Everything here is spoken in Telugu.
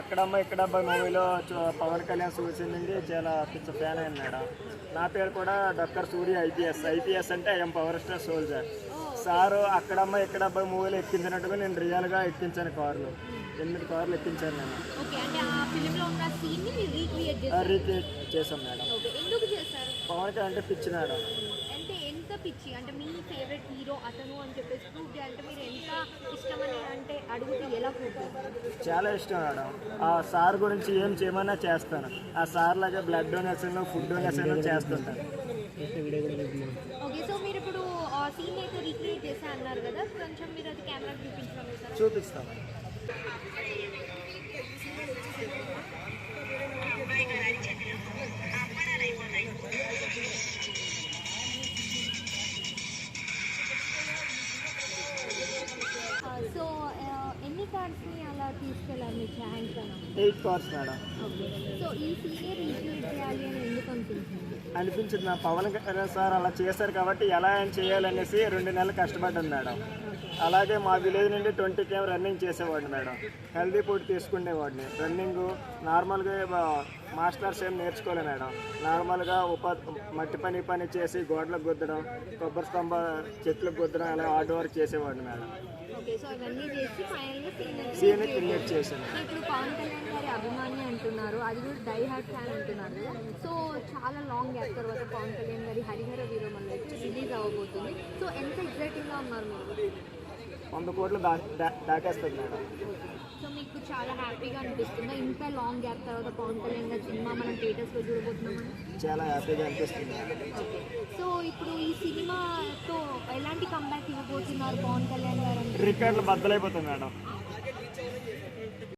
అక్కడమ్మ ఇక్కడమ్మ మూవీలో పవన్ కళ్యాణ్ చూసింది చాలా పిచ్చ ఫ్యాన్ అయ్యాను మేడం. నా పేరు కూడా డాక్టర్ సూర్య ఐపీఎస్. ఐపీఎస్ అంటే I'm power star soldier. Sir Akkadamma Ikkadamma మూవీలో ఎక్కించినట్టుగా నేను రియల్గా ఎక్కించాను కార్లు. ఎనిమిది కార్లు ఎక్కించాను నేను. రీక్రియేట్ చేశాం మేడం. పవన్ కళ్యాణ్ అంటే పిచ్చి మేడం. అంటే ఎంత పిచ్చి? అంటే మీ ఫేవరెట్ హీరో అతను అని చెప్పేసి ప్రూవ్ చేయాలంటే మీరు ఎంత ఇష్టమని చాలా ఇష్టం మేడం. ఆ సార్ గురించి ఏం చేయమన్నా చేస్తాను. ఆ సార్ లాగా బ్లడ్ డొనేషన్ ఫుడ్ డొనేషన్ చేస్తుంటాను. ఓకే సో మీరు ఇప్పుడు ఆ సీన్ అయితే రీక్రియేట్ చేసా అన్నారు కదా కొంచెం మీరు అది కెమెరా చూపించడం సార్ చూపిస్తాం సో కార్డ్స్ని అలా తీసుకెళ్ళాలి మీ ఛాన్స్ అని. Eight madam. ఓకే. సో ఈ సీనియర్ రీక్రియేట్ చేయాలి అని ఎందుకు అనిపించింది అనిపించింది నా పవన్ కళ్యాణ్ సార్ అలా చేశారు కాబట్టి ఎలా ఆయన చేయాలనేసి రెండు నెలలు కష్టపడ్డాను మేడం. అలాగే మా విలేజ్ నుండి ట్వంటీ కేమ్ రన్నింగ్ చేసేవాడిని మేడం. హెల్దీ ఫుడ్ తీసుకునేవాడిని రన్నింగ్ నార్మల్గా మాస్టర్స్ ఏం నేర్చుకోలే మేడం. నార్మల్గా ఉప మట్టి పని పని చేసి గోడలకు గుద్దడం కొబ్బరి స్తంభ చెట్లకు గుద్దడం అలా ఆర్ట్ వర్క్ చేసేవాడిని మేడం. ఓకే సో ఇవన్నీ చేసి సీనియర్ సీన్ క్రియేట్ చేశాను ఇప్పుడు పవన్ కళ్యాణ్ గారి అభిమాని అంటున్నారు అది కూడా డై హార్ట్ ఫ్యాన్ అంటున్నారు కదా. సో చాలా లాంగ్ గ్యాప్ తర్వాత పవన్ కళ్యాణ్ గారి హరిహర వీరమల్ల అయితే రిలీజ్ అవ్వబోతుంది. సో ఎంత ఎగ్జైటింగ్గా ఉన్నారు మీరు? వంద కోట్లు దా దా- దాటేస్తుంది మేడం. సో మీకు చాలా హ్యాపీగా అనిపిస్తుందా? ఇంత లాంగ్ గ్యాప్ తర్వాత పవన్ కళ్యాణ్ గారి సినిమా మనం థియేటర్స్లో చూడబోతున్నామని చాలా హ్యాపీగా అనిపిస్తుంది సో ఇప్పుడు ఈ ఎలాంటి కంబ్యాక్ ఇవ్వబోతున్నారు పవన్ కళ్యాణ్ గారు? రికార్డులు బద్దలైపోతాయి మేడం.